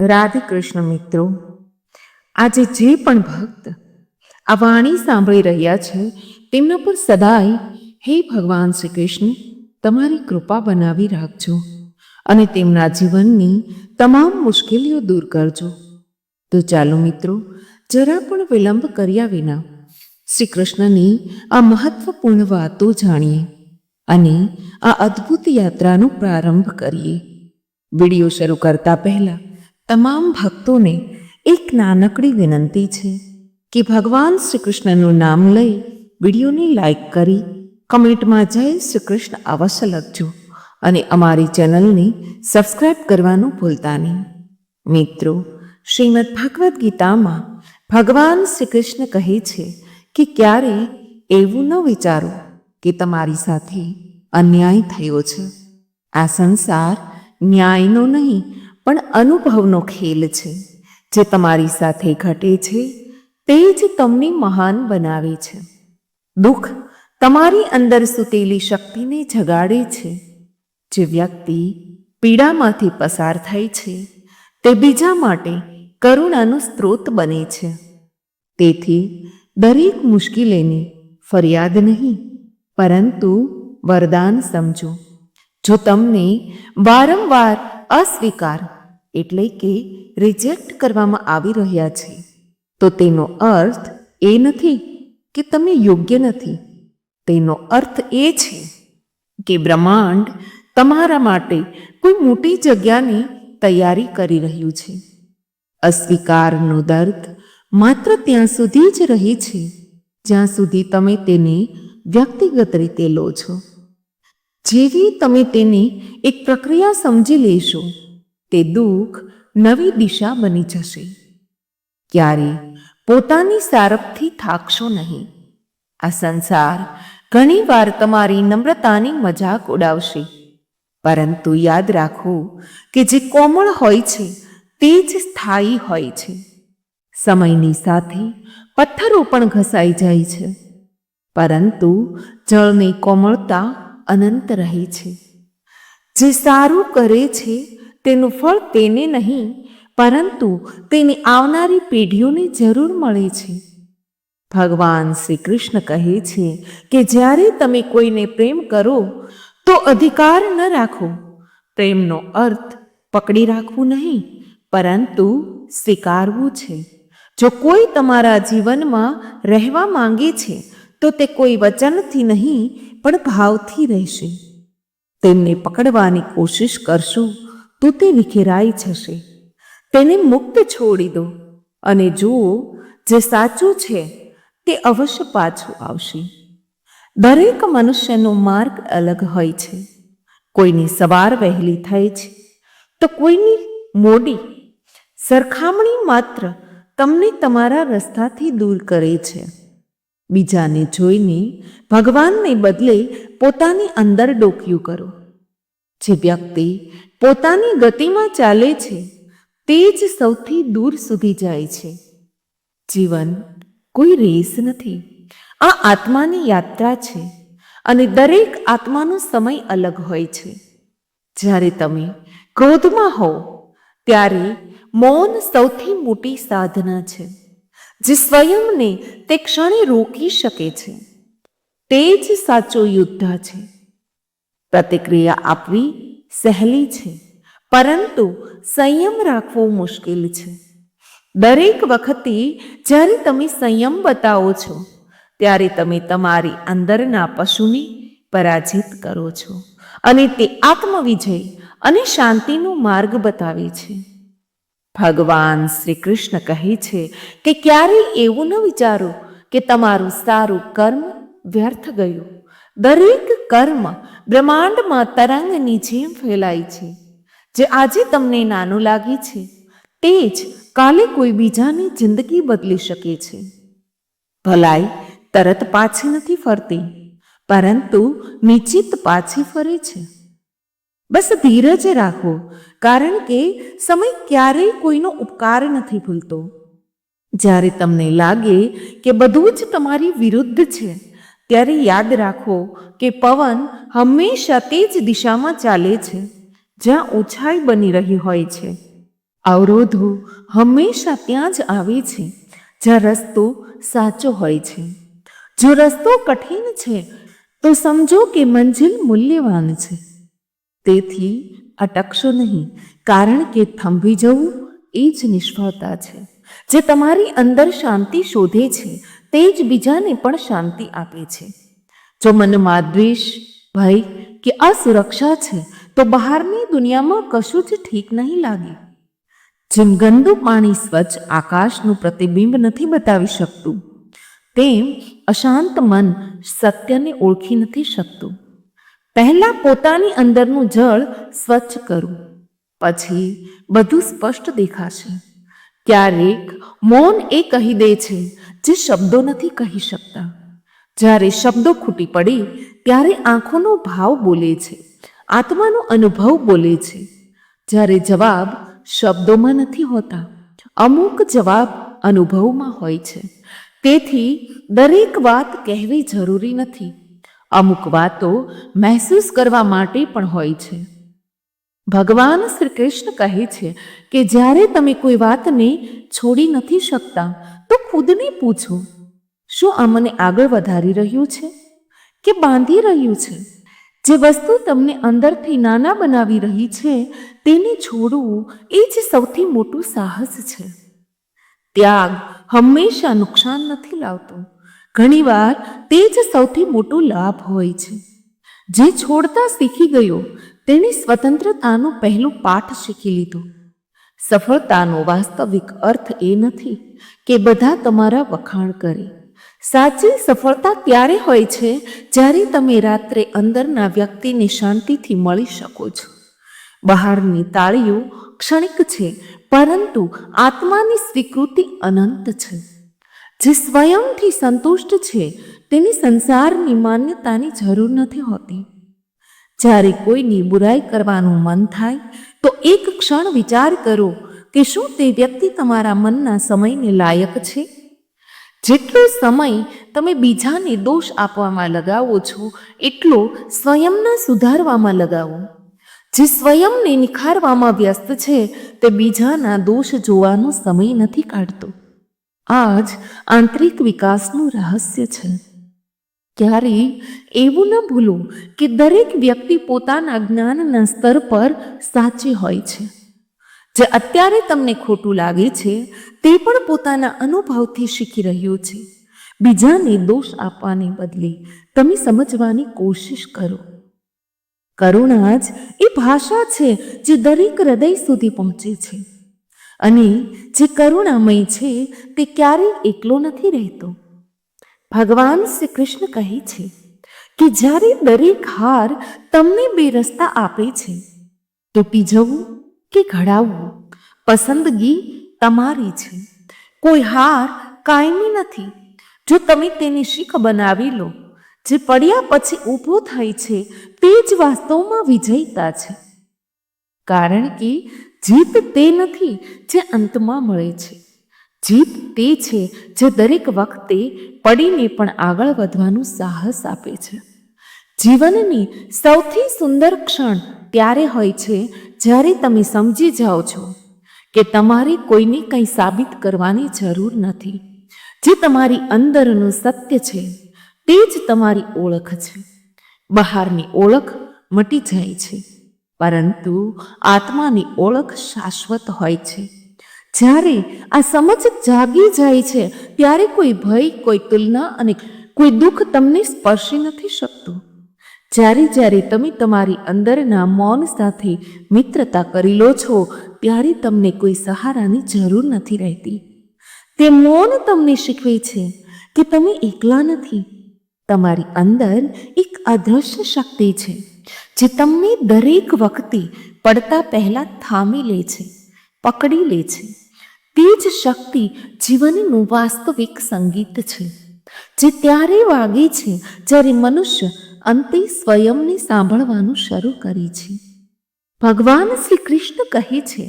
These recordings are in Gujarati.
રાધે કૃષ્ણ મિત્રો, આજે જે પણ ભક્ત આ વાણી સાંભળી રહ્યા છે, તેમના પર સદાય હે ભગવાન શ્રી કૃષ્ણ તમારી કૃપા બનાવી રાખજો અને તેમના જીવનની તમામ મુશ્કેલીઓ દૂર કરજો. તો ચાલો મિત્રો, જરા પણ વિલંબ કર્યા વિના શ્રી કૃષ્ણની આ મહત્વપૂર્ણ વાતો જાણીએ અને આ અદ્ભુત યાત્રાનો પ્રારંભ કરીએ. વીડિયો શરૂ કરતા પહેલા તમામ ભક્તોને એક નાનકડી વિનંતી છે કે ભગવાન શ્રી કૃષ્ણનું નામ લઈ વિડીયોને લાઈક કરી, કમેન્ટમાં જય શ્રી કૃષ્ણ અવશ્ય લખજો અને અમારી ચેનલને સબસ્ક્રાઇબ કરવાનું ભૂલતા નહીં. મિત્રો, શ્રીમદ ભગવદ્ ગીતામાં ભગવાન શ્રી કૃષ્ણ કહે છે કે ક્યારે એવું ન વિચારો કે તમારી સાથે અન્યાય થયો છે. આ સંસાર ન્યાયનો નહીં પણ અનુભવનો ખેલ છે. જે તમારી સાથે ઘટે છે, તે જ તમને મહાન બનાવે છે. દુઃખ તમારી અંદર સૂતેલી શક્તિને જગાડે છે. જે વ્યક્તિ પીડામાંથી પસાર થાય છે, તે બીજા માટે કરુણાનો સ્ત્રોત બને છે. તેથી દરેક મુશ્કેલીને ફરિયાદ નહીં, પરંતુ વરદાન સમજો. જો તમને વારંવાર અસ્વીકાર એટલે કે રિજેક્ટ કરવામાં આવી રહ્યા છે. તો તેનો અર્થ એ નથી કે તમે યોગ્ય નથી. તેનો અર્થ એ છે કે બ્રહ્માંડ તમારા માટે કોઈ મોટી જગ્યાની તૈયારી કરી રહ્યું છે. અસ્વીકારનો દર્દ માત્ર ત્યાં સુધી જ રહે છે, જ્યાં સુધી તમે તેને વ્યક્તિગત રીતે લો છો. જેવી તમે તેને એક પ્રક્રિયા સમજી લેશો તે દુઃખ નવી દિશા બની જશે. ક્યારે પોતાની સારપથી થાકશો નહીં. આ સંસાર ઘણીવાર તમારી નમ્રતાની મજાક ઉડાવશે. પરંતુ યાદ રાખો કે જે કોમળ હોય છે, તે જ સ્થાયી હોય છે. સમયની સાથે પથ્થરો પણ ઘસાઈ જાય છે. પરંતુ જળની કોમળતા અનંત રહે છે. જે સારું કરે છે તેનું ફળ તેને નહીં, પરંતુ તેની આવનારી પેઢીઓને જરૂર મળે છે. ભગવાન શ્રી કૃષ્ણ કહે છે કે જ્યારે તમે કોઈને પ્રેમ કરો, તો અધિકાર ન રાખો. પ્રેમનો અર્થ પકડી રાખવું નહીં, પરંતુ સ્વીકારવું છે. જો કોઈ તમારા જીવનમાં રહેવા માંગે છે, તો તે કોઈ વચનથી નહીં, પણ ભાવથી રહેશે. તેમને પકડવાની કોશિશ કરશો તો તે વિખેરાઈ જશે. તેને મુક્ત છોડી દો અને જુઓ જે સાચું છે તે અવશ્ય પાછું આવશે. દરેક મનુષ્યનો માર્ગ અલગ હોય છે. કોઈની સવાર વહેલી થાય છે તો કોઈની મોડી. સરખામણી માત્ર તમને તમારા રસ્તાથી દૂર કરે છે. બીજાને જોઈને ભગવાનને બદલે પોતાની અંદર ડોક્યું કરો. જે વ્યક્તિ પોતાની ગતિમાં ચાલે છે, તે જ સૌથી દૂર સુધી જાય છે. જીવન કોઈ રેસ નથી. આ આત્માની યાત્રા છે અને દરેક આત્માનો સમય અલગ હોય છે. જ્યારે તમે ક્રોધમાં હો ત્યારે મૌન સૌથી મોટી સાધના છે, જે સ્વયંને તે ક્ષણે રોકી શકે છે. તે જ સાચો યુદ્ધ છે. પ્રતિક્રિયા આપવી સહેલી છે. પરંતુ સંયમ રાખવો મુશ્કેલ છે. દરેક વખતે જ્યારે તમે સંયમ બતાવો છો, ત્યારે તમે તમારી અંદરના પશુને પરાજિત કરો છો અને તે આત્મવિજય અને શાંતિનો માર્ગ બતાવે છે. ભગવાન શ્રી કૃષ્ણ કહે છે કે ક્યારેય એવું ન વિચારો કે તમારું સારું કર્મ વ્યર્થ ગયું. દરેક કર્મ બ્રહ્માંડમાં તરંગની જેમ ફેલાય છે. જે આજે તમને નાનું લાગે છે, તે જ કાલે કોઈ બીજાની જિંદગી બદલી શકે છે. ભલાઈ તરત પાછી નથી ફરતી, પરંતુ નિશ્ચિત પાછી ફરે છે. બસ ધીરજ રાખો, કારણ કે સમય ક્યારેય કોઈનો ઉપકાર નથી ભૂલતો. જ્યારે તમને લાગે કે બધું જ તમારી વિરુદ્ધ છે ત્યારે યાદ રાખો કે પવન હંમેશા તે જ દિશામાં ચાલે છે, જ્યાં ઓછાઈ બની રહી હોય છે. અવરોધો હંમેશા ત્યાં જ આવે છે, જ્યાં રસ્તો સાચો હોય છે. જો રસ્તો કઠિન છે, તો સમજો કે મંજિલ મૂલ્યવાન છે. તેથી અટકશો નહીં, કારણ કે થંભી જવું એ જ નિષ્ફળતા છે. જે તમારી અંદર શાંતિ શોધે છે તે જ બીજાને પણ શાંતિ આપે છે. જો મનમાં દ્વેષ, ભય કે અસુરક્ષા છે, તો બહારની દુનિયામાં કશું જ ઠીક નહીં લાગે. જેમ ગંદુ પાણી સ્વચ્છ આકાશનું પ્રતિબિંબ નથી બતાવી શકતું, તેમ અશાંત મન સત્યને ઓળખી નથી શકતું. પહેલાં પોતાની અંદરનું જળ સ્વચ્છ કરું, પછી બધું સ્પષ્ટ દેખાશે. ક્યારેક મૌન એ કહી દે છે જે શબ્દો નથી કહી શકતા. જ્યારે શબ્દો ખૂટી પડે, ત્યારે આંખોનો ભાવ બોલે છે, આત્માનો અનુભવ બોલે છે. જ્યારે જવાબ શબ્દોમાં નથી હોતા, અમુક જવાબ અનુભવમાં હોય છે. તેથી દરેક વાત કહેવી જરૂરી નથી. અમુક વાતો મહેસૂસ કરવા માટે પણ હોય છે. ભગવાન શ્રી કૃષ્ણ કહે છે કે જ્યારે તમે કોઈ વાતને છોડી નથી શકતા તો ખુદને પૂછો, શું આ મને આગળ વધારી રહ્યું છે કે બાંધી રહ્યું છે? જે વસ્તુ તમને અંદરથી નાના બનાવી રહી છે, તેને છોડવું એ જ સૌથી મોટું સાહસ છે. ત્યાગ હંમેશા નુકસાન નથી લાવતો. ઘણીવાર તે જ સૌથી મોટો લાભ હોય છે. જે છોડતા શીખી ગયો, તેણે સ્વતંત્રતાનો પહેલો પાઠ શીખી લીધો. સફળતાનો વાસ્તવિક અર્થ એ નથી કે બધા તમારા વખાણ કરે. સાચી સફળતા ત્યારે હોય છે જ્યારે તમે રાત્રે અંદરના વ્યક્તિને શાંતિથી મળી શકો છો. બહારની તાળીઓ ક્ષણિક છે, પરંતુ આત્માની સ્વીકૃતિ અનંત છે. જે સ્વયંથી સંતુષ્ટ છે, તેને સંસારની માન્યતાની જરૂર નથી હોતી. જ્યારે કોઈની બુરાઈ કરવાનું મન થાય તો એક ક્ષણ વિચાર કરો કે શું તે વ્યક્તિ તમારા મનના સમયને લાયક છે? જેટલો સમય તમે બીજાને દોષ આપવામાં લગાવો છો, એટલો સ્વયંના સુધારવામાં લગાવો. જે સ્વયંને નિખારવામાં વ્યસ્ત છે, તે બીજાના દોષ જોવાનો સમય નથી કાઢતો. આ જ આંતરિક વિકાસનું રહસ્ય છે. ક્યારેય એવું ન ભૂલો કે દરેક વ્યક્તિ પોતાના જ્ઞાનના સ્તર પર સાચી હોય છે. જે અત્યારે તમને ખોટું લાગે છે, તે પણ પોતાના અનુભવથી શીખી રહ્યું છે. બીજાને દોષ આપવાને બદલે તમે સમજવાની કોશિશ કરો. કરુણા જ એ ભાષા છે જે દરેક હૃદય સુધી પહોંચે છે. અને જે કરુણામય છે, તે ક્યારેય એકલો નથી રહેતો. ભગવાન શ્રી કૃષ્ણ કહે છે કે જ્યારે દરેક હાર તમને બે રસ્તા આપે છે, તૂટી જવું કે ઘડાવવું, પસંદગી તમારી છે. કોઈ હાર કાયમી નથી. જો તમે તેને શીખ બનાવી લો, જે પડ્યા પછી ઊભો થાય છે, તે જ વાસ્તવમાં વિજયતા છે. કારણ કે જીત તે નથી જે અંતમાં મળે છે. જીત તે છે જે દરેક વખતે પડીને પણ આગળ વધવાનું સાહસ આપે છે. જીવનની સૌથી સુંદર ક્ષણ ત્યારે હોય છે જ્યારે તમે સમજી જાઓ છો કે તમારે કોઈને કંઈ સાબિત કરવાની જરૂર નથી. જે તમારી અંદરનું સત્ય છે તે જ તમારી ઓળખ છે. બહારની ઓળખ મટી જાય છે, પરંતુ આત્માની ઓળખ શાશ્વત હોય છે. જ્યારે આ સમજ જાગી જાય છે, ત્યારે કોઈ ભય, કોઈ તુલના અને કોઈ દુઃખ તમને સ્પર્શી નથી શકતું. જ્યારે જ્યારે તમે તમારી અંદરના મૌન સાથે મિત્રતા કરી લો છો, ત્યારે તમને કોઈ સહારાની જરૂર નથી રહેતી. તે મૌન તમને શીખવે છે કે તમે એકલા નથી. તમારી અંદર એક અદૃશ્ય શક્તિ છે, જે તમને દરેક વખતે પડતા પહેલાં થામી લે છે, પકડી લે છે. તે જ શક્તિ જીવનનું વાસ્તવિક સંગીત છે, જે ત્યારે વાગે છે જ્યારે મનુષ્ય અંતે સ્વયંને સાંભળવાનું શરૂ કરે છે. ભગવાન શ્રી કૃષ્ણ કહે છે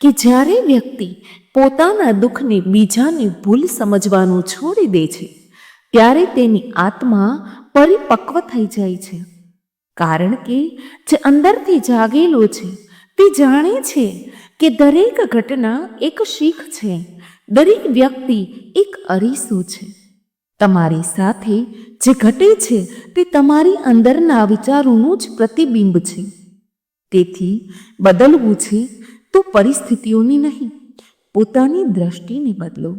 કે જ્યારે વ્યક્તિ પોતાના દુઃખને બીજાને ભૂલ સમજવાનું છોડી દે છે, ત્યારે તેની આત્મા પરિપક્વ થઈ જાય છે. કારણ કે જે અંદરથી જાગેલો છે તે જાણે છે કે દરેક ઘટના એક શીખ છે. દરેક વ્યક્તિ એક અરીસું છે. તમારી સાથે જે ઘટે છે તે તમારી અંદરના વિચારોનું જ પ્રતિબિંબ છે. તેથી બદલવું છે તો પરિસ્થિતિઓની નહીં, પોતાની દ્રષ્ટિને બદલો.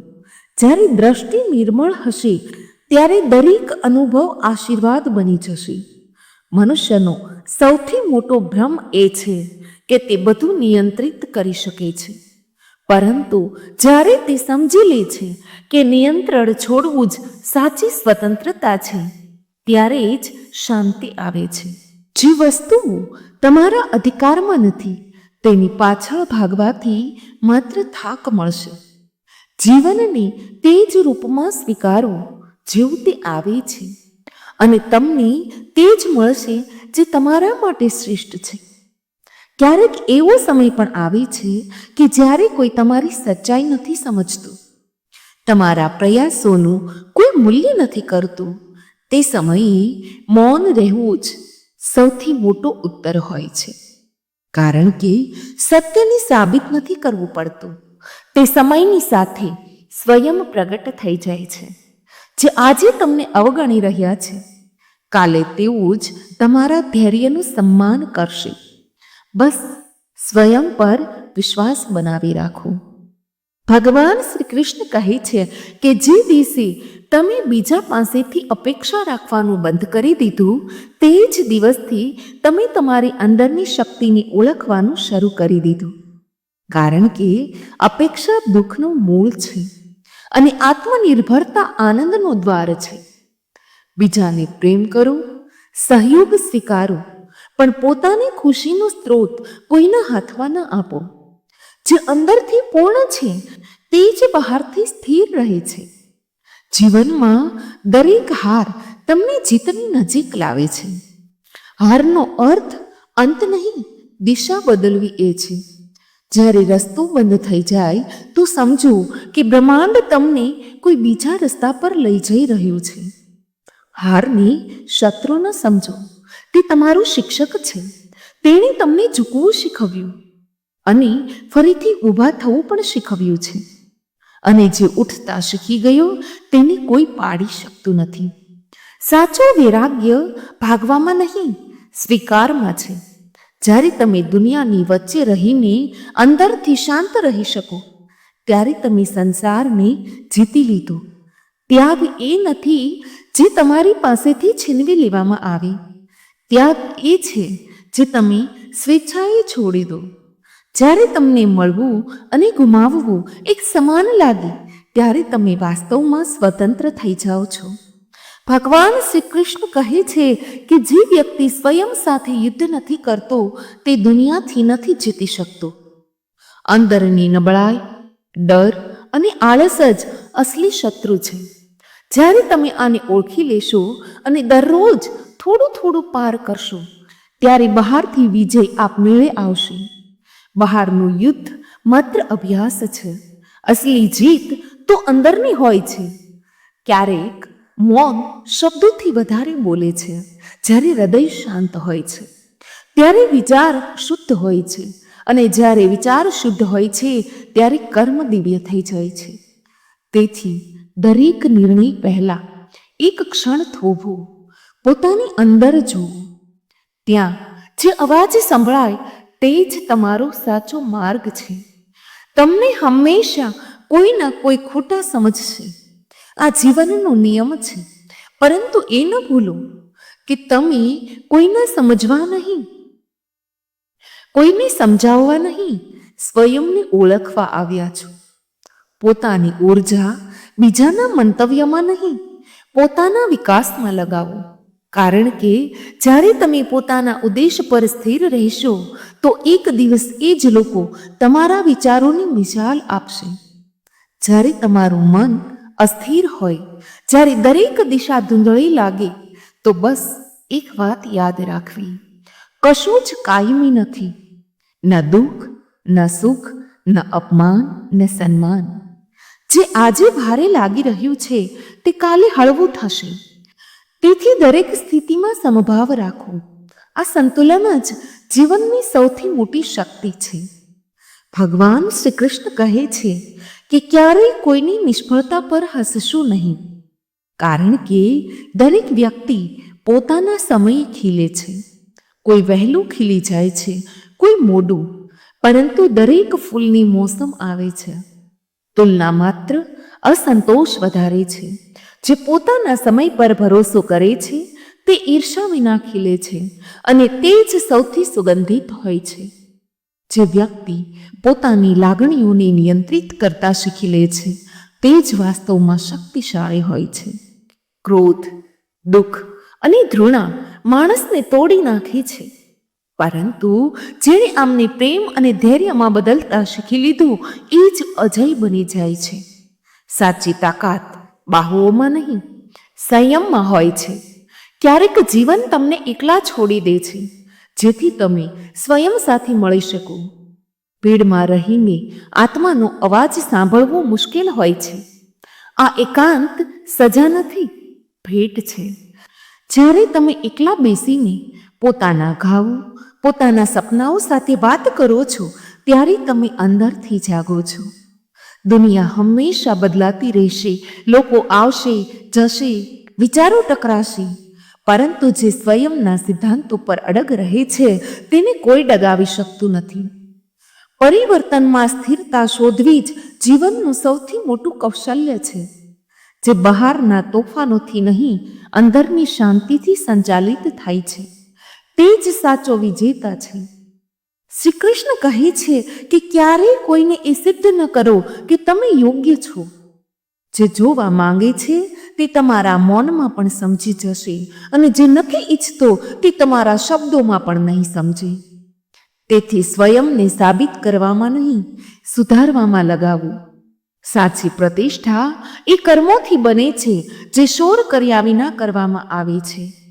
જ્યારે દ્રષ્ટિ નિર્મળ હશે, ત્યારે દરેક અનુભવ આશીર્વાદ બની જશે. મનુષ્યનો સૌથી મોટો ભ્રમ એ છે કે તે બધું નિયંત્રિત કરી શકે છે. પરંતુ જ્યારે તે સમજી લે છે કે નિયંત્રણ છોડવું જ સાચી સ્વતંત્રતા છે, ત્યારે જ શાંતિ આવે છે. જે વસ્તુઓ તમારા અધિકારમાં નથી, તેની પાછળ ભાગવાથી માત્ર થાક મળશે. જીવનને તે જ રૂપમાં સ્વીકારો, જેવું તે આવે છે. અને તમને તે જ મળશે જે તમારા માટે શ્રેષ્ઠ છે. ક્યારેક એવો સમય પણ આવે છે કે જ્યારે કોઈ તમારી સચ્ચાઈ નથી સમજતું. તમારા પ્રયાસોનું કોઈ મૂલ્ય નથી કરતું. તે સમયે મૌન રહેવું જ સૌથી મોટો ઉત્તર હોય છે. કારણ કે સત્યને સાબિત નથી કરવું પડતું. તે સમયની સાથે સ્વયં પ્રગટ થઈ જાય છે. જે આજે તમને અવગણી રહ્યા છે. કાલે તેવું જ તમારા ધૈર્યનું સન્માન કરશે. બસ સ્વયં પર વિશ્વાસ બનાવી રાખો. ભગવાન શ્રી કૃષ્ણ કહે છે કે જે દિવસે તમે બીજા પાસેથી અપેક્ષા રાખવાનું બંધ કરી દીધું, તે જ દિવસથી તમે તમારી અંદરની શક્તિને ઓળખવાનું શરૂ કરી દીધું. કારણ કે અપેક્ષા દુઃખનું મૂળ છે અને આત્મનિર્ભરતા આનંદનો દ્વાર છે. બીજાને પ્રેમ કરો, સહયોગ સ્વીકારો પણ પોતાની ખુશીનો સ્ત્રોત કોઈના હાથમાં ન આપો. જે અંદરથી પૂર્ણ છે, તે જ બહારથી સ્થિર રહે છે. જીવનમાં દરેક હાર તમને જીતની નજીક લાવે છે. હારનો અર્થ અંત નહીં, દિશા બદલવી એ છે. જ્યારે રસ્તો બંધ થઈ જાય, તો સમજો કે બ્રહ્માંડ તમને કોઈ બીજા રસ્તા પર લઈ જઈ રહ્યું છે. હારને શત્રુ ન સમજો. તે તમારું શિક્ષક છે. તેણે તમને ઝૂકવું શીખવ્યું. અને ફરીથી ઊભા થવું પણ શીખવ્યું છે. અને જે ઉઠતા શીખી ગયો, તેને કોઈ પાડી શકતું નથી. સાચો વૈરાગ્ય ભાગવામાં નહીં, સ્વીકારમાં છે. જ્યારે તમે દુનિયાની વચ્ચે રહીને અંદરથી શાંત રહી શકો, ત્યારે તમે સંસારને જીતી લીધો. ત્યાગ એ નથી જે તમારી પાસેથી છીનવી લેવામાં આવે. ત્યાગ એ છે જે તમે સ્વેચ્છાએ છોડી દો. જ્યારે તમને મળવું અને ગુમાવવું એક સમાન લાગે, ત્યારે તમે વાસ્તવમાં સ્વતંત્ર થઈ જાઓ છો. ભગવાન શ્રી કૃષ્ણ કહે છે કે જે વ્યક્તિ સ્વયં સાથે યુદ્ધ નથી કરતો, તે દુનિયાથી નથી જીતી શકતો. અંદરની નબળાઈ, ડર અને આળસ જ અસલી શત્રુ છે. જ્યારે તમે આને ઓળખી લેશો અને દરરોજ થોડું થોડું પાર કરશો, ત્યારે બહારથી વિજય આપમેળે આવશે. બહારનું યુદ્ધ માત્ર અભ્યાસ છે. અસલી જીત તો અંદરની હોય છે. ક્યારેક મૌન શબ્દોથી વધારે બોલે છે, જ્યારે હૃદય શાંત હોય છે. ત્યારે વિચાર શુદ્ધ હોય છે અને જ્યારે વિચાર શુદ્ધ હોય છે, ત્યારે કર્મ દિવ્ય થઈ જાય છે. તેથી દરેક નિર્ણય પહેલાં એક ક્ષણ થોભો. પોતાની અંદર જુઓ. ત્યાં જે અવાજ સંભળાય તે જ તમારો સાચો માર્ગ છે. તમને હંમેશા કોઈના કોઈ ખોટા સમજશે આ જીવનનો નિયમ છે. પરંતુ એ ન ભૂલો કે તમે કોઈને સમજવા નહીં. કોઈને સમજાવવા નહીં. સ્વયંને ઓળખવા આવ્યા છો. પોતાની ઊર્જા બીજાના મંતવ્યમાં નહીં. પોતાના વિકાસમાં લગાવો. કારણ કે જ્યારે તમે પોતાના ઉદ્દેશ પર સ્થિર રહેશો, તો એક દિવસ એ જ લોકો તમારા વિચારોની મિસાલ આપશે. જ્યારે તમારું મન અસ્થિર હોય, જ્યારે દરેક દિશા ધૂંધળી લાગે, તો બસ એક વાત યાદ રાખવી. કશું જ કાયમી નથી. ન દુઃખ, ન સુખ, ન અપમાન, ન સન્માન. જે આજે ભારે લાગી રહ્યું છે, તે કાલે હળવું થશે. તેથી દરેક સ્થિતિમાં સમભાવ રાખો. આ સંતુલન જ જીવનની સૌથી મોટી શક્તિ છે. ભગવાન શ્રી કૃષ્ણ કહે છે કે ક્યારેય કોઈની નિષ્ફળતા પર હસશું નહીં, કારણ કે દરેક વ્યક્તિ પોતાના સમયે ખીલે છે. કોઈ વહેલું ખીલી જાય છે, કોઈ મોડું, પરંતુ દરેક ફૂલની મોસમ આવે છે. તુલના માત્ર અસંતોષ વધારે છે. જે પોતાના સમય પર ભરોસો કરે છે, તે ઈર્ષા વિના ખીલે છે અને તે જ સૌથી સુગંધિત હોય છે. જે વ્યક્તિ પોતાની લાગણીઓને નિયંત્રિત કરતા શીખી લે છે, તે જ વાસ્તવમાં શક્તિશાળી હોય છે. ક્રોધ, દુઃખ અને ધૃણા માણસને તોડી નાખે છે. પરંતુ જેણે આમને પ્રેમ અને ધૈર્યમાં બદલતા શીખી લીધું, એ જ અજય બની જાય છે. સાચી તાકાત બાહુઓમાં નહીં, સંયમમાં હોય છે. ક્યારેક જીવન તમને એકલા છોડી દે છે, જેથી તમે સ્વયં સાથે મળી શકો. ભીડમાં રહીને આત્માનો અવાજ સાંભળવો મુશ્કેલ હોય છે. આ એકાંત સજા નથી, ભેટ છે. જ્યારે તમે એકલા બેસીને પોતાના ઘાવ, પોતાના સપનાઓ સાથે વાત કરો છો, ત્યારે તમે અંદરથી જાગો છો. દુનિયા હંમેશા બદલાતી રહેશે. લોકો આવશે, જશે, વિચારો ટકરાશે. પરંતુ જે સ્વયંના સિદ્ધાંતો પર અડગ રહે છે, તેને કોઈ ડગાવી શકતું નથી. પરિવર્તનમાં સ્થિરતા શોધવી જ જીવનનું સૌથી મોટું કૌશલ્ય છે. જે બહારના તોફાનોથી નહીં, અંદરની શાંતિથી સંચાલિત થાય છે. તે જ સાચો વિજેતા છે. શ્રી કૃષ્ણ કહે છે કે ક્યારેય કોઈને એ સિદ્ધ ન કરો કે તમે યોગ્ય છો. જે જોવા માંગે છે તે તમારા મૌનમાં પણ સમજી જશે અને જે નથી ઈચ્છતો તે તમારા શબ્દોમાં પણ નહીં સમજે. તેથી સ્વયંને સાબિત કરવામાં નહીં, સુધારવામાં લગાવું. સાચી પ્રતિષ્ઠા એ કર્મોથી બને છે જે શોર કર્યા વિના કરવામાં આવે છે.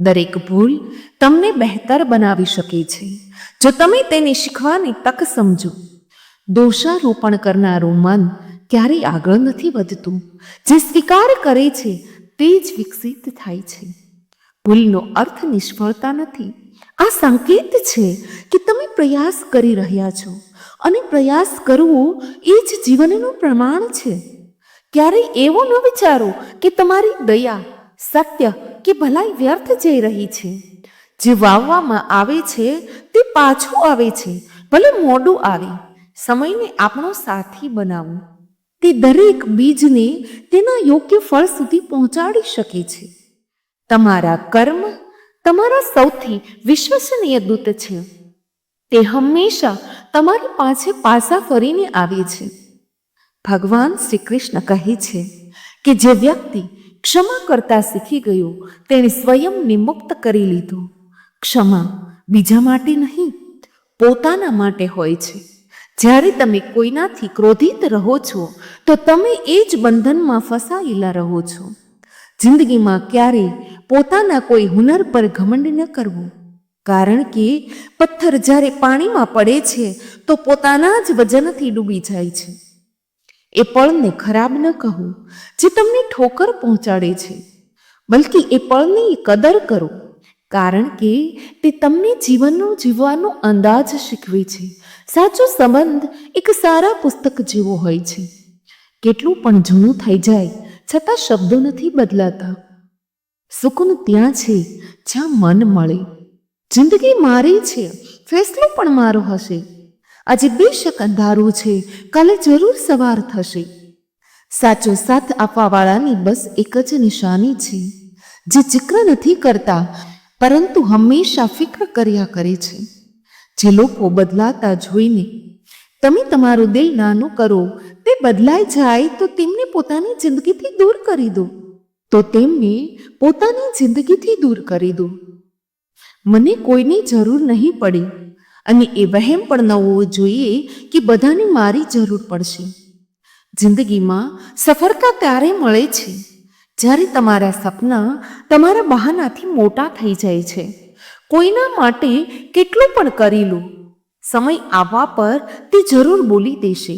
દરેક ભૂલ તમને બહેતર બનાવી શકે છે. જો તમે તેને શીખવાની તક સમજો. દોષારોપણ કરનારું મન ક્યારેય આગળ નથી વધતું. જે સ્વીકાર કરે છે, તે જ વિકસિત થાય છે. ભૂલનો અર્થ નિષ્ફળતા નથી. આ સંકેત છે કે તમે પ્રયાસ કરી રહ્યા છો અને પ્રયાસ કરવો એ જ જીવનનું પ્રમાણ છે. ક્યારેય એવું ન વિચારો કે તમારી દયા સત્ય કે ભલાઈ વ્યર્થ જઈ રહી છે? જે વાવવામાં આવે છે, તે પાછું આવે છે, ભલે મોડું આવે. સમયને આપણો સાથી બનાવો. તે દરેક બીજને તેના યોગ્ય ફળ સુધી પહોંચાડી શકે છે. તમારા કર્મ તમારા સૌથી વિશ્વસનીય દૂત છે. તે હંમેશા તમારી પાસે પાછા ફરીને આવે છે. ભગવાન શ્રી કૃષ્ણ કહે છે કે જે વ્યક્તિ ક્ષમા કરતા શીખી ગયો, તેણે સ્વયંને મુક્ત કરી લીધું. ક્ષમા બીજા માટે નહીં, પોતાના માટે હોય છે. જ્યારે તમે કોઈનાથી ક્રોધિત રહો છો, તો તમે એ જ બંધનમાં ફસાયેલા રહો છો. જિંદગીમાં ક્યારેય પોતાના કોઈ હુનર પર ઘમંડ ન કરવું. કારણ કે પથ્થર જ્યારે પાણીમાં પડે છે, તો પોતાના જ વજનથી ડૂબી જાય છે. એ પળને ખરાબ ન કહો, જે તમને ઠોકર પહોંચાડે છે. બલકી એ પળની કદર કરો, કારણ કે તે તમને જીવનનું જીવવાનો અંદાજ શીખવે છે. સાચો સંબંધ એક સારા પુસ્તક જેવો હોય છે. કેટલું પણ જૂનું થઈ જાય, છતાં શબ્દો નથી બદલાતા. સુકૂન ત્યાં છે, જ્યાં મન મળે. જિંદગી મારી છે, ફેસલો પણ મારો હશે. આજે બેશક અંધારું છે. કાલે જરૂર સવાર થશે. સાચો સાથ આપવાવાળાની બસ એક જ નિશાની છે. જે જિક્ર નથી કરતા, પરંતુ હંમેશા ફિક્ર કર્યા કરે છે. જે લોકો બદલાતા જોઈને, તમે તમારું દિલ નાનું કરો, તે બદલાઈ જાય તો તેમને પોતાની જિંદગીથી દૂર કરી દો. તો તેમને પોતાની જિંદગીથી દૂર કરી દો. મને કોઈની જરૂર નહીં પડી. અને એ વહેમ પણ ન હોવો જોઈએ કે બધાને મારી જરૂર પડશે. જિંદગીમાં સફળતા ત્યારે મળે છે જ્યારે તમારા સપના તમારા બહાનાથી મોટા થઈ જાય છે. કોઈના માટે કેટલું પણ કરી લો. સમય આવવા પર તે જરૂર બોલી દેશે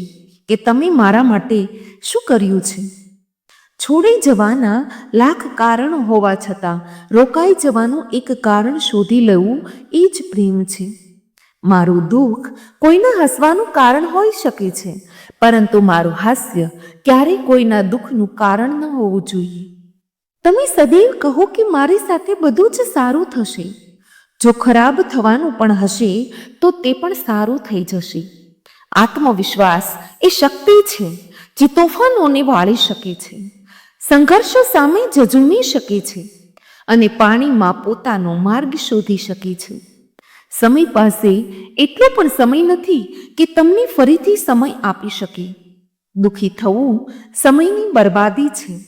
કે તમે મારા માટે શું કર્યું છે. છોડી જવાના લાખ કારણો હોવા છતાં રોકાઈ જવાનું એક કારણ શોધી લેવું એ જ પ્રેમ છે. મારું દુઃખ કોઈના હસવાનું કારણ હોઈ શકે છે, પરંતુ મારું હાસ્ય ક્યારેય કોઈના દુઃખનું કારણ ન હોવું જોઈએ. તમે સદૈવ કહો કે મારી સાથે બધું જ સારું થશે. જો ખરાબ થવાનું પણ હશે, તો તે પણ સારું થઈ જશે. આત્મવિશ્વાસ એ શક્તિ છે, જે તોફાનોને વાળી શકે છે. સંઘર્ષો સામે જજુમી શકે છે અને પાણીમાં પોતાનો માર્ગ શોધી શકે છે. સમય પાસે એટલો પણ સમય નથી કે તમને ફરીથી સમય આપી શકે. દુઃખી થવું સમયની બરબાદી છે.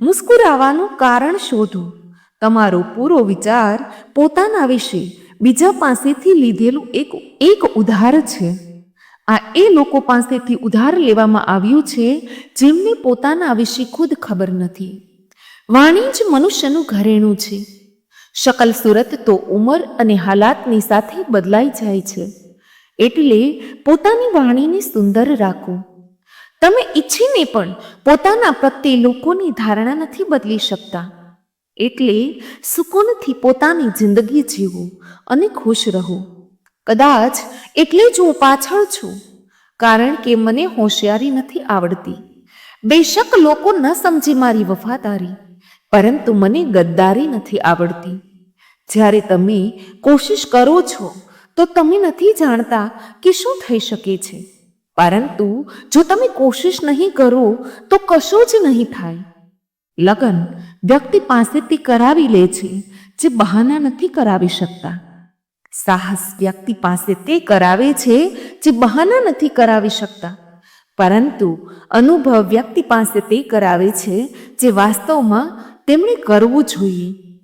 મુસ્કુરાવાનું કારણ શોધો. તમારો પૂરો વિચાર પોતાના વિશે બીજા પાસેથી લીધેલું એક એક ઉધાર છે. આ એ લોકો પાસેથી ઉધાર લેવામાં આવ્યું છે જેમને પોતાના વિશે ખુદ ખબર નથી. વાણી જ મનુષ્યનું ઘરેણું છે. શકલ સુરત તો ઉંમર અને હાલાતની સાથે બદલાઈ જાય છે. એટલે પોતાની વાણીને સુંદર રાખો. તમે ઈચ્છીને પણ પોતાના પ્રત્યે લોકોની ધારણા નથી બદલી શકતા. એટલે સુકૂનથી પોતાની જિંદગી જીવો અને ખુશ રહો. કદાચ એટલે જ હું પાછળ છું, કારણ કે મને હોશિયારી નથી આવડતી. બેશક લોકો ન સમજે મારી વફાદારી, પરંતુ મને ગદ્દારી નથી આવડતી. જ્યારે તમે કોશિશ કરો છો, તો તમે નથી જાણતા કે શું થઈ શકે છે. પરંતુ જો તમે કોશિશ નહીં કરો, તો કશું જ નહીં થાય. લગ્ન વ્યક્તિ પાસેથી કરાવી લે છે, જે બહાના નથી કરાવી શકતા. સાહસ વ્યક્તિ પાસે તે કરાવે છે, જે બહાના નથી કરાવી શકતા. પરંતુ અનુભવ વ્યક્તિ પાસે તે કરાવે છે, જે વાસ્તવમાં તેમણે કરવું જોઈએ.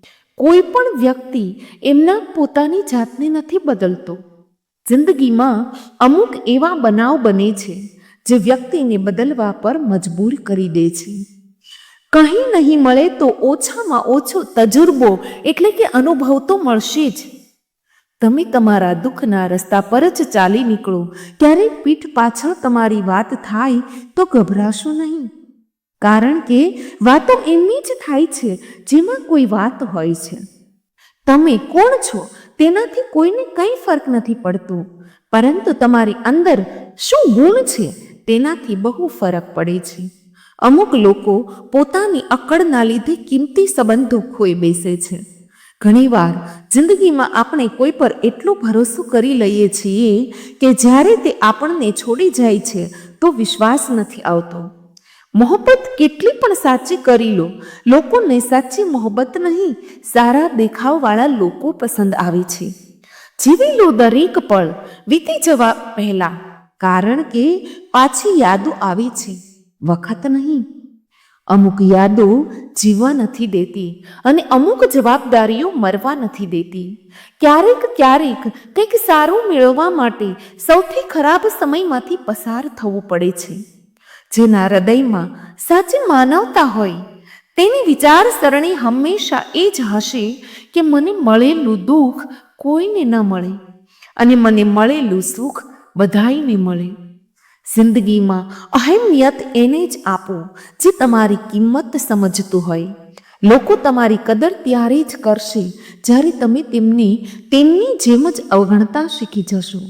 કોઈ પણ વ્યક્તિ એમના પોતાની જાતને નથી બદલતો. જિંદગીમાં અમુક એવા બનાવ બને છે, જે વ્યક્તિને બદલવા પર મજબૂર કરી દે છે. કંઈ નહીં મળે તો ઓછામાં ઓછો તજુર્બો એટલે કે અનુભવ તો મળશે જ. તમે તમારા દુઃખના રસ્તા પર જ ચાલી નીકળો. ક્યારેક પીઠ પાછળ તમારી વાત થાય તો ગભરાશો નહીં. કારણ કે વાતો એમની જ થાય છે, જેમાં કોઈ વાત હોય છે. તમે કોણ છો તેનાથી કોઈને કંઈ ફરક નથી પડતો. પરંતુ તમારી અંદર શું ગુણ છે તેનાથી બહુ ફરક પડે છે. અમુક લોકો પોતાની અકળના લીધે કિંમતી સંબંધો ખોઈ બેસે છે. ઘણીવાર જિંદગીમાં આપણે કોઈ પર એટલો ભરોસો કરી લઈએ છીએ કે જ્યારે તે આપણને છોડી જાય છે, તો વિશ્વાસ નથી આવતો. મોહબ્બત કેટલી પણ સાચી કરી લો, લોકોને સાચી મોહબ્બત નહીં, સારા દેખાવવાળા લોકો પસંદ આવે છે. જીવી લો દરેક પળ, વીતી જવા પહેલાં, કારણ કે પાછી યાદો આવે છે. વખત નહીં. અમુક યાદો જીવવા નથી દેતી અને અમુક જવાબદારીઓ મરવા નથી દેતી. ક્યારેક ક્યારેક કંઈક સારું મેળવવા માટે સૌથી ખરાબ સમયમાંથી પસાર થવું પડે છે. જેના હૃદયમાં સાચી માનવતા હોય, તેની વિચારસરણી હંમેશા એ જ હશે કે મને મળેલું દુઃખ કોઈને ન મળે અને મને મળેલું સુખ બધાઈને મળે. જિંદગીમાં અહેમિયત એને જ આપો જે તમારી કિંમત સમજતું હોય. લોકો તમારી કદર ત્યારે જ કરશે જ્યારે તમે તેમની તેમની જેમ જ અવગણતા શીખી જશો.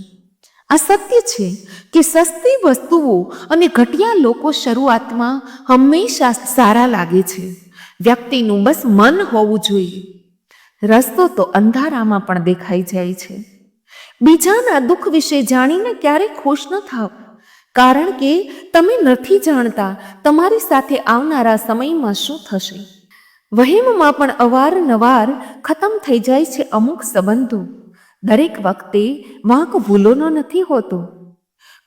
આ સત્ય છે કે સસ્તી વસ્તુઓ અને ઘટિયા લોકો શરૂઆતમાં હંમેશા સારા લાગે છે. વ્યક્તિનું બસ મન હોવું જોઈએ. રસ્તો તો અંધારામાં પણ દેખાઈ જાય છે. બીજાના દુઃખ વિશે જાણીને ક્યારેય ખુશ ન થાવ. કારણ કે તમે નથી જાણતા તમારી સાથે આવનારા સમયમાં શું થશે. વહેમમાં પણ અવારનવાર ખતમ થઈ જાય છે અમુક સંબંધો. દરેક વખતે વાંક ભૂલોનો નથી હોતો.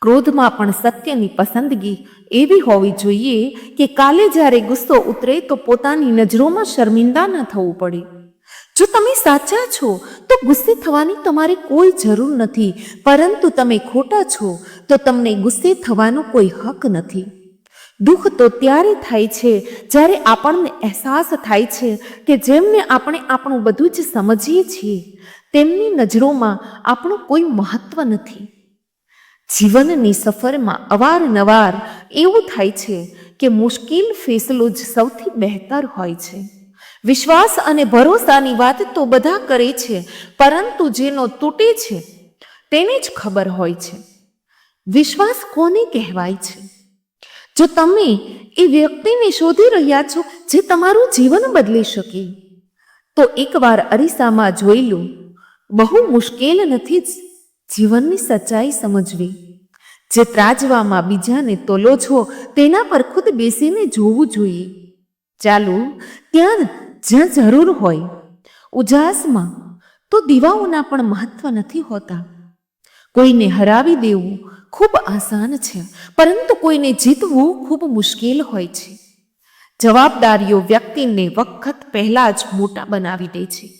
ક્રોધમાં પણ સત્યની પસંદગી એવી હોવી જોઈએ કે કાલે જ્યારે ગુસ્સો ઉતરે તો પોતાની નજરોમાં શર્મિંદા ન થવું પડે. જો તમે સાચા છો, તો ગુસ્સે થવાની તમારે કોઈ જરૂર નથી. પરંતુ તમે ખોટા છો, તો તમને ગુસ્સે થવાનો કોઈ હક નથી. દુઃખ તો ત્યારે થાય છે, જ્યારે આપણને અહેસાસ થાય છે કે જેમને આપણે આપણું બધું જ સમજીએ છીએ તેમની નજરોમાં આપણું કોઈ મહત્વ નથી. જીવનની સફરમાં અવારનવાર એવું થાય છે કે મુશ્કેલ ફેસલો જ સૌથી બહેતર હોય છે. વિશ્વાસ અને ભરોસાની વાત તો બધા કરે છે, પરંતુ જેનો તૂટે છે, તેને જ ખબર હોય છે. વિશ્વાસ કોને કહેવાય છે? જો તમે એ વ્યક્તિને શોધી રહ્યા છો જે તમારું જીવન બદલી શકે, તો એકવાર અરીસામાં જોઈ લો. બહુ મુશ્કેલ નથી જ જીવનની સચ્ચાઈ સમજવી. જે ત્રાજવામાં બીજાને તોલો છો, તેના પર ખુદ બેસીને જોવું જોઈએ. ચાલો, ત્યાં જ્યાં જરૂર હોય, ઉજાસમાં, તો દીવાઓના પણ મહત્વ નથી હોતા. કોઈને હરાવી દેવું ખૂબ આસાન છે, પરંતુ કોઈને જીતવું ખૂબ મુશ્કેલ હોય છે. જવાબદારીઓ વ્યક્તિને વખત પહેલાં જ મોટા બનાવી દે છે.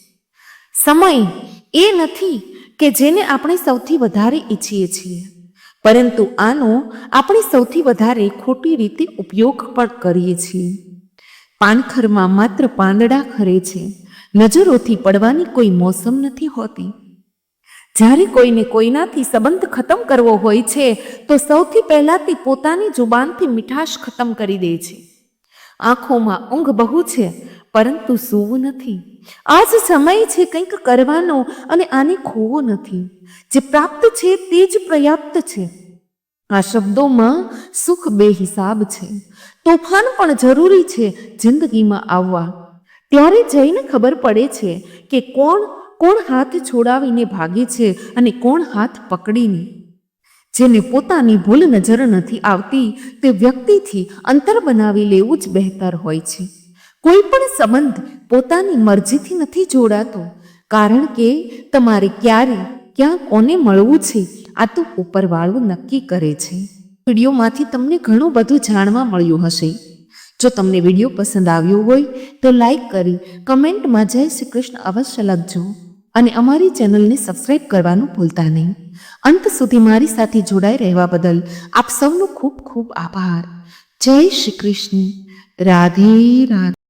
સમય એ નથી કે જેને આપણે સૌથી વધારે ઈચ્છીએ છીએ. પરંતુ આનો આપણે સૌથી વધારે ખોટી રીતે ઉપયોગ પણ કરીએ છીએ. પાનખરમાં માત્ર પાંદડા ખરે છે. નજરોથી પડવાની કોઈ મોસમ નથી હોતી. જ્યારે કોઈને કોઈનાથી સંબંધ ખતમ કરવો હોય છે, તો સૌથી પહેલાં તે પોતાની જુબાનથી મીઠાશ ખતમ કરી દે છે. આંખોમાં ઊંઘ બહુ છે, પરંતુ સૂવું નથી. આ જ સમય છે કંઈક કરવાનો અને આને ખોવો નથી. જે પ્રાપ્ત છે તે જ પર્યાપ્ત છે. આ શબ્દોમાં સુખ બેહિસાબ છે. તોફાન પણ જરૂરી છે જિંદગીમાં આવવા. ત્યારે જઈને ખબર પડે છે કે કોણ કોણ હાથ છોડાવીને ભાગે છે અને કોણ હાથ પકડીને. જેને પોતાની ભૂલ નજર નથી આવતી તે વ્યક્તિથી અંતર બનાવી લેવું જ બહેતર હોય છે. કોઈ પણ સંબંધ પોતાની મરજીથી નથી જોડાતો, કારણ કે તમારે ક્યારે, ક્યાં કોને મળવું છે, આ તો ઉપરવાળું નક્કી કરે છે. વિડીયોમાંથી તમને ઘણું બધું જાણવા મળ્યું હશે. જો તમને વીડિયો પસંદ આવ્યો હોય, તો લાઈક કરી, કમેન્ટમાં જય શ્રી કૃષ્ણ અવશ્ય લખજો. અને અમારી ચેનલને સબસ્ક્રાઈબ કરવાનું ભૂલતા નહીં. અંત સુધી મારી સાથે જોડાઈ રહેવા બદલ આપ સૌનો ખૂબ ખૂબ આભાર. જય શ્રી કૃષ્ણ. રાધે રાધે.